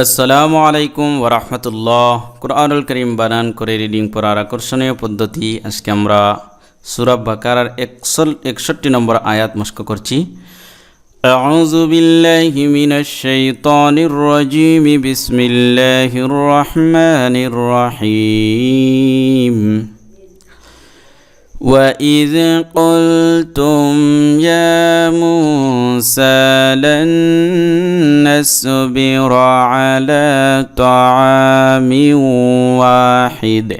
আসসালামু আলাইকুম ওরহমতুল্লাহ কোরআনুল করিম বানান করে রিডিং পড়ার আকর্ষণীয় পদ্ধতি আজকে আমরা সুরাব বাকারার একশো একষট্টি নম্বর আয়াত মস্ক করছি أعوذ بالله من الشيطان الرجيم بسم الله الرحمن الرحيم وإذ قلتم يا موسى لن نصبر على طعام واحد.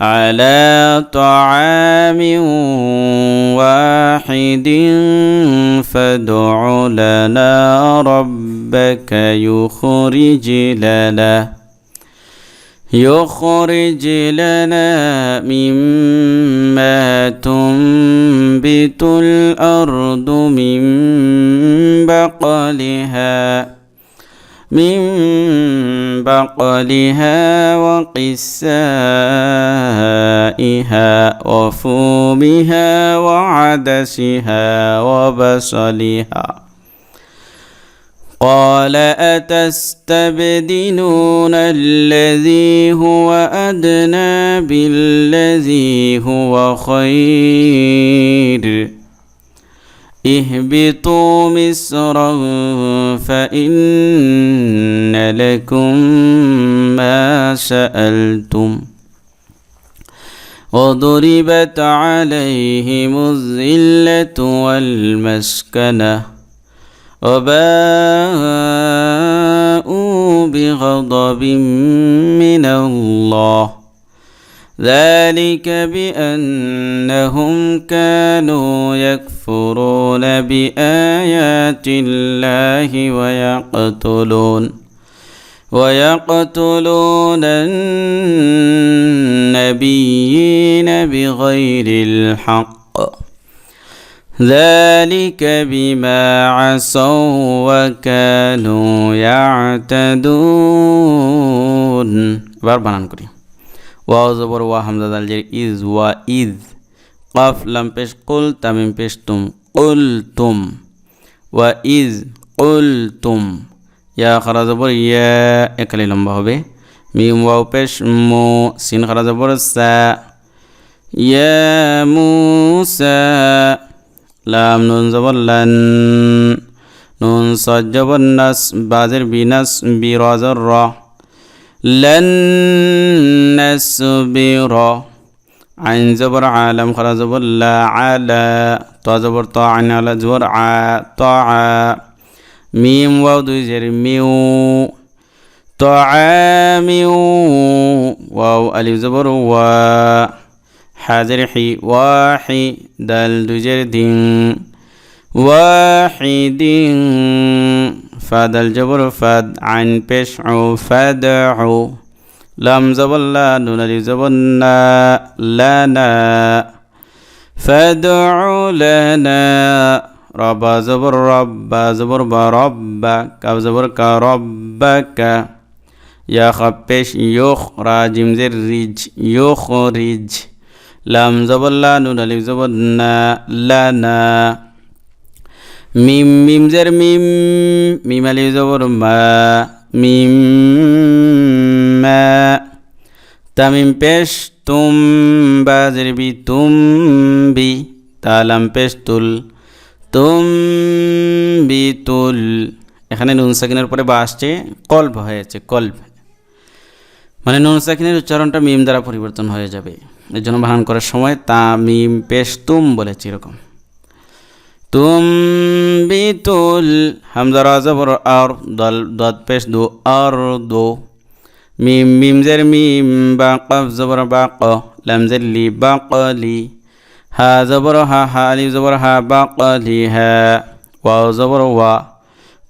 على طعام واحد فادع لنا ربك يخرج لنا. يخرج لنا مما تنبت الأرض من بقلها من بقلها وقسائها وفومها وعدسها وبصلها. قال أتستبدلون الذي هو أدنى بالذي هو خير؟ اهبطوا مصرا فإن لكم ما سألتم. وضربت عليهم الذلة والمسكنة. وباءوا بغضب من الله. ذلك بأنهم كانوا يكفرون بآيات الله ويقتلون ويقتلون النبيين بغير الحق. ذلك بما عصوا وكانوا يعتدون এবার বানান করি ওয়াও জবর ওয়া হামজা দাল জের ইজ ওয়া ইজ কাফ লাম পেশ কুল তামিম পেশ তুম কুল তুম ওয়া ইজ কুল তুম ইয়া খারা জবর ইয়া একালি লম্বা হবে মিম ওয়াও পেশ মো সিন খারা জবর সা ইয়া মুসা لام نون زبر لن نون صجب النس نس بادر بنس برا زر لن نصبر عن زبر عالم خلا زبر لا على طا زبر طا عين على زبر ع طاع ميم واو زر ميو طعام واو ألف زبر وا. حاضر حي واحي دال دو زر دين. واحد فاد الجبر فاد عن بشع فدعو. لم زبلا نون الف زبنا لنا فادع لنا رب زبر رب زبر برب كف زبر كربك يا خبش يخرج مزر رج يخرج. লাম জবল্লা নুন আলিম জবন্না লানা মিম মিম জের মিম মিম আলিম জবর মা মিম মা তামিম পেশ তুম বা জের বি তুম বি তালাম পেশ তুল তুম বি তুল এখানে নুন সাকিনের পরে বা আসছে কল্প হয়েছে, কল্প। মানে নুন সাকিনের উচ্চারণটা মিম দ্বারা পরিবর্তন হয়ে যাবে। এর জন্য বানান করার সময় তা মিম পেশ তুম বলেছে এরকম। তুমবিতুল হামজা রাজা বড় আর দল দত পেশ দু আর দো। মিম মিম জের মিম বা কফ জবর বা ক, লাম জের লি বা কলি হা জবর হা হা আলিফ জবর হা বা কলি হা ওয়াও জবর ওয়া।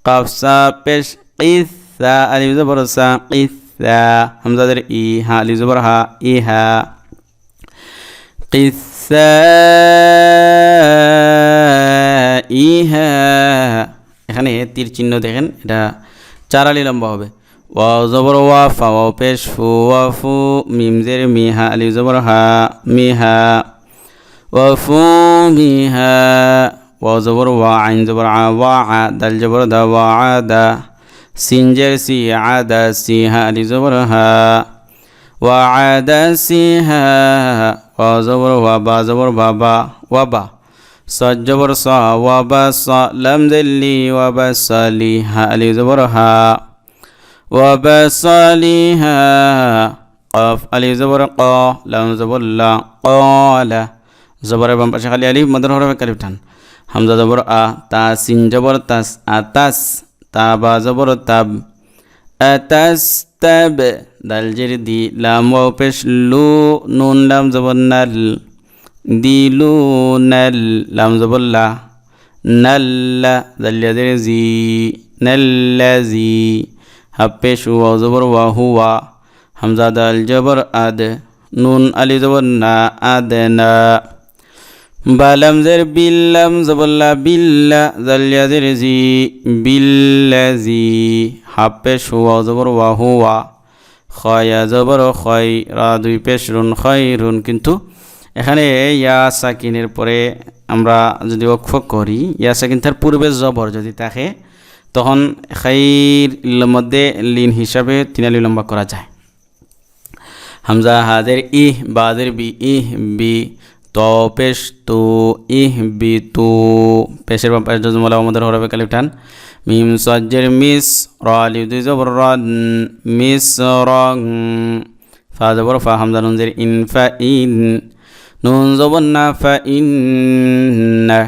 কফ সা পেশ কিসা আলিফ জবর সা কিসা হামজা জের ই, হা আলিফ জবর হা ই হা। ইহা এখানে তীর চিহ্ন দেখেন, এটা চার আলি লম্বা হবে। ওয়াও জবর ওয়া ফা, ওয়াও পেশ ফু ওয়া ফু, মিম জের মিহা আলি জবর হা মিহা ওয়া ফু মিহা ওয়াও জবর ওয়া, আইন জবর আ, ওয়া আ, দাল জবর দা, ওয়া আ, দা। সিনজের সি আদা সি হা আলি জবর হা। ওয়া আদা সি হা। وزور وابا زور بابا وابا. سجبر سا وابا سا لم ذلي وابا لي ها لي زبرها وابا لي ها قاف ألي زبر قا لم زبر لا قال. زبر بام بشخ علي مدر هرب كلب تان همزة زبر آ تاسين جبر تاس أتاس تابا زبر تاب أتاس তাব দাল জের দি লাম ওয়াও পেশ লু নুন লাম জবর নাল দিলুনাল লাম জবল্লা নাল্লা জাল্লাদের জি নাল্লাজি হাপ্পে শু ওয়াও জবর ওয়া হুয়া, হামজা দাল জবর আদ, নুন আলি জবর না আদ না। বালাম জের বিল্লাম জবল্লা বিল্লা জাল্লাদের জি বিল্লাজি হাপ্পে শু ওয়াও জবর ওয়া হুয়া খয়া জবর খয় রা দুই পেশ রুন খয় রুন কিন্তু এখানে ইয়া সাকিনের পরে আমরা যদি অক্ষ করি ইয়া সাকিন তার পূর্বে জবর যদি থাকে তখন খাইর মধ্যে লিন হিসাবে তিনালি লম্বা করা যায় হামজা হাদের ইহ বাদের বি ইহ বি ত পেশ তু ইহ বি তু পেশের বাপার জজমলা আমাদের হরবে কালিফটান মিম সজ্জের মিস, র দুই জবর র মিস রং ফা জবর ফা নুনজের ইনফা ইন, নুন জবর না, ফা ইন্না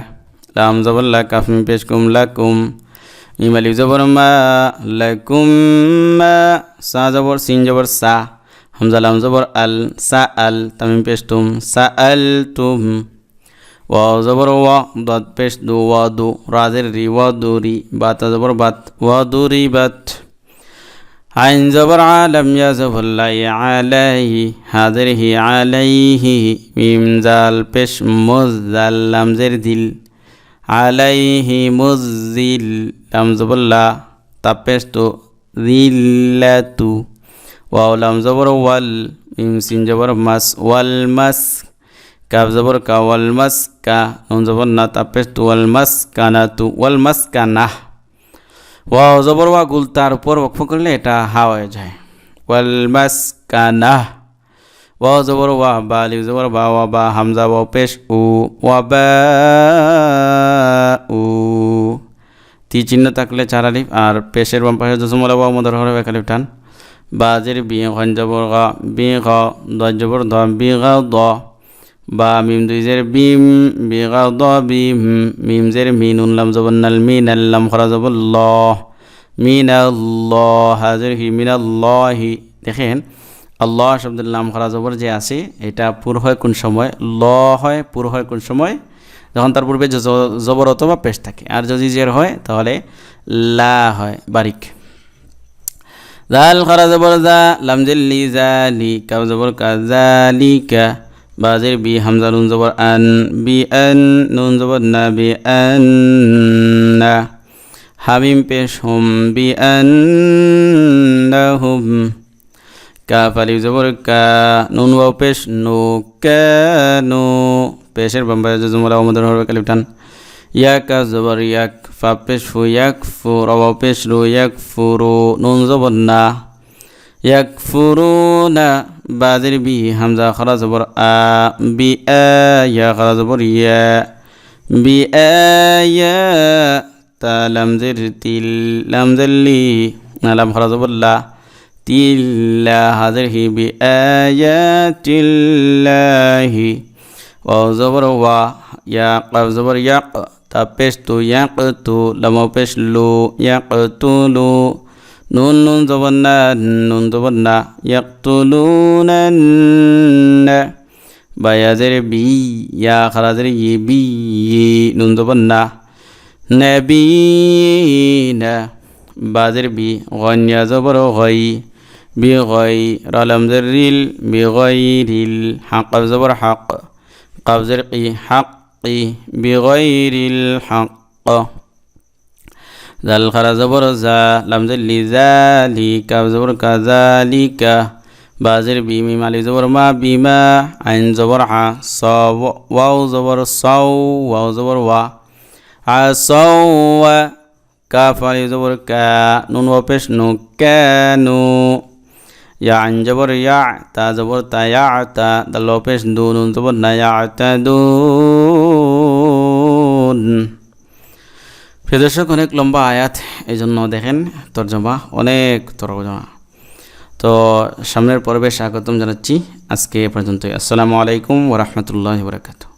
লাম জবর লা কাফ মিম পেশ কুম লাকুম। মিম আলিফ জবর মা, লাকুম মা, সা জবর, সিন জবর সা। হামজা জবর আল সা আল তামিম পেশ তুম সা আল তুম। ওয়া জবর ওয়া দাদ পেশ দু, ওয়া দু, রাজের রি, ওয়া দু, রি, বাতা জবর বাত, ওয়া দু, রি, বাত। আইন জবর আলম ইয়া জবল্লাই আলাই হাদের হি আলাইহি, মিম জাল পেশ মুজাল লামজের দিল আলাইহি মুজিল লাম জবল্লা তাপেশ তো, দিল্লাতু। ওয়াও লাম জবর ওয়াল মিম সিন জবর মাস ওয়াল মাস কাব জবর কা ওয়াল মাস কা নুন জবর না তাপেশ তু ওয়াল মাস কানা তু ওয়াল মাস কানা ওয়াও জবর ওয়া গুল তার উপর ওয়াকফ করলে এটা হা হয়ে যায় ওয়াল মাস কানা ওয়াও জবর ওয়া বা আলিফ জবর বা ওয়া বা হামজা ওয়া পেশ উ ওয়া বা উ তি চিহ্ন থাকলে চার আলিফ আর পেশের বাম পাশে জসমলা ওয়া মদর হরে এক টান বাজের বি খন জবর গা বি গ দ জবর দ বি দ। বা মিম দুই জের বিম বি গা দ বিম, মিম জের মিন উনলাম জবর নাল মিন আল্লাম ল। মিন আল্লাহ হাজির হি মিন আল্লাহি দেখেন, আল্লাহ শব্দের নাম খরা জবর যে আছে, এটা পুর হয় কোন সময়? ল হয়, পুর হয় কোন সময়? যখন তার পূর্বে জবর অথবা পেশ থাকে। আর যদি জের হয়, তাহলে লা হয়, বারিক। জাল খরা জবর জা লামজিল্লি জালি কাব জবর কা জালিকা বাজের বি হামজা নুন জবর আন বি আন নুন জবর না বি আন না হামিম পেশ হুম বি আন হুম কাফ আলিফ জবর কা নুন ওয়াও পেশ নো কানু পেশের বাম্বায় জুমলা আমাদের হবে কালিফ টান ইয়াক জবর ইয়াক ফা পেশ ফু ইয়াক ফু পেশ রু ইয়াক ফুরু নুন জবর না ইয়াক ফুরু না বাজের বি হামজা খরা জবর আ বি আ ইয়া খরা জবর ইয়া বি আয়া তা লামজের তিল লামজাল্লি না লাম খরা জবর লা তিল্লা হাজার হি বি আয়াতিল্লাহি ওয়াও জবর ওয়া ইয়া জবর ইয়াক তা পেশ তু ইয়াক তু লামা পেশ লু ইয়াক তুলু নুন নুন জবর নুন জবর না ইয়াক তুলুনা বায়াজের বি ইয়া খারাজের ই বি নুন জবর না নবীনা বাজের বি গন্যা জবর গই বি গই রালামজের রিল বি গই রিল হাক জবর হাক কবজের কি হাক بغير الحق. ذل خر زبر ذا لمز لذلك زبر كذلك. بازر بيمي مالي زبر ما بما عين زبر ع صو واو زبر صو واو زبر وا. عصو كاف مالي زبر كا. نون وبش نو كانو يعن جبر يع تا زبر تا يع تا. دلو بش دون زبر نا يعتدون দর্শক অনেক লম্বা আয়াত এই জন্য দেখেন তর্জমা, অনেক তর্জমা। তো সামনের পর্বে স্বাগতম জানাচ্ছি। আজকে এ পর্যন্তই। আসসালামু আলাইকুম ওরহমতুল্লাহ বরকাতু